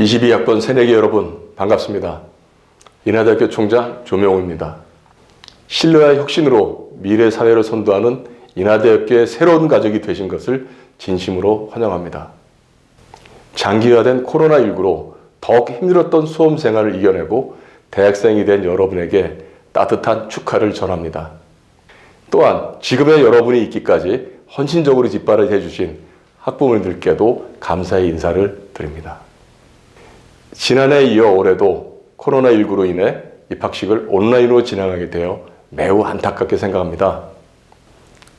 22학번 새내기 여러분 반갑습니다. 인하대학교 총장 조명호입니다. 신뢰와 혁신으로 미래 사회를 선도하는 인하대학교의 새로운 가족이 되신 것을 진심으로 환영합니다. 장기화된 코로나19로 더욱 힘들었던 수험 생활을 이겨내고 대학생이 된 여러분에게 따뜻한 축하를 전합니다. 또한 지금의 여러분이 있기까지 헌신적으로 뒷발을 해주신 학부모님들께도 감사의 인사를 드립니다. 지난해 이어 올해도 코로나19로 인해 입학식을 온라인으로 진행하게 되어 매우 안타깝게 생각합니다.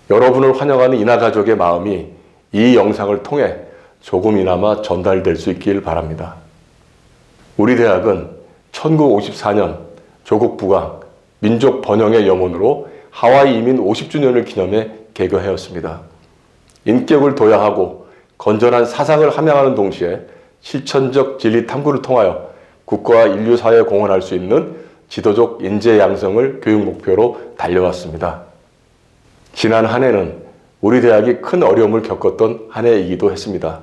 여러분을 환영하는 인하 가족의 마음이 이 영상을 통해 조금이나마 전달될 수 있길 바랍니다. 우리 대학은 1954년 조국 부강 민족 번영의 염원으로 하와이 이민 50주년을 기념해 개교하였습니다. 인격을 도야하고 건전한 사상을 함양하는 동시에 실천적 진리 탐구를 통하여 국가와 인류 사회에 공헌할 수 있는 지도적 인재 양성을 교육 목표로 달려왔습니다. 지난 한 해는 우리 대학이 큰 어려움을 겪었던 한 해이기도 했습니다.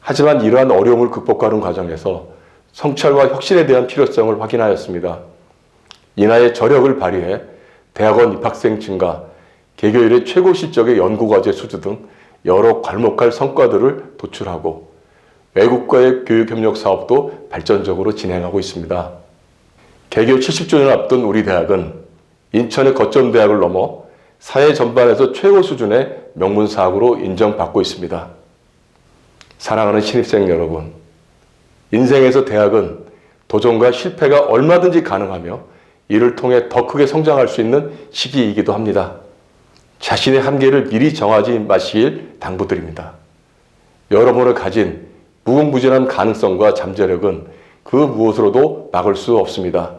하지만 이러한 어려움을 극복하는 과정에서 성찰과 혁신에 대한 필요성을 확인하였습니다. 이나의 저력을 발휘해 대학원 입학생 증가, 개교일의 최고 실적의 연구과제 수주 등 여러 괄목할 성과들을 도출하고 외국과의 교육협력 사업도 발전적으로 진행하고 있습니다. 개교 70주년을 앞둔 우리 대학은 인천의 거점 대학을 넘어 사회 전반에서 최고 수준의 명문 사학으로 인정받고 있습니다. 사랑하는 신입생 여러분, 인생에서 대학은 도전과 실패가 얼마든지 가능하며 이를 통해 더 크게 성장할 수 있는 시기이기도 합니다. 자신의 한계를 미리 정하지 마시길 당부드립니다. 여러분을 가진 무궁무진한 가능성과 잠재력은 그 무엇으로도 막을 수 없습니다.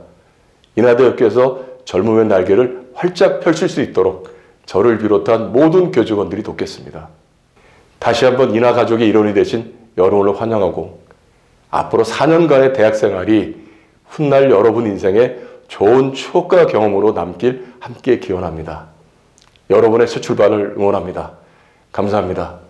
인하대학교에서 젊음의 날개를 활짝 펼칠 수 있도록 저를 비롯한 모든 교직원들이 돕겠습니다. 다시 한번 인하 가족의 일원이 되신 여러분을 환영하고 앞으로 4년간의 대학 생활이 훗날 여러분 인생에 좋은 추억과 경험으로 남길 함께 기원합니다. 여러분의 새 출발을 응원합니다. 감사합니다.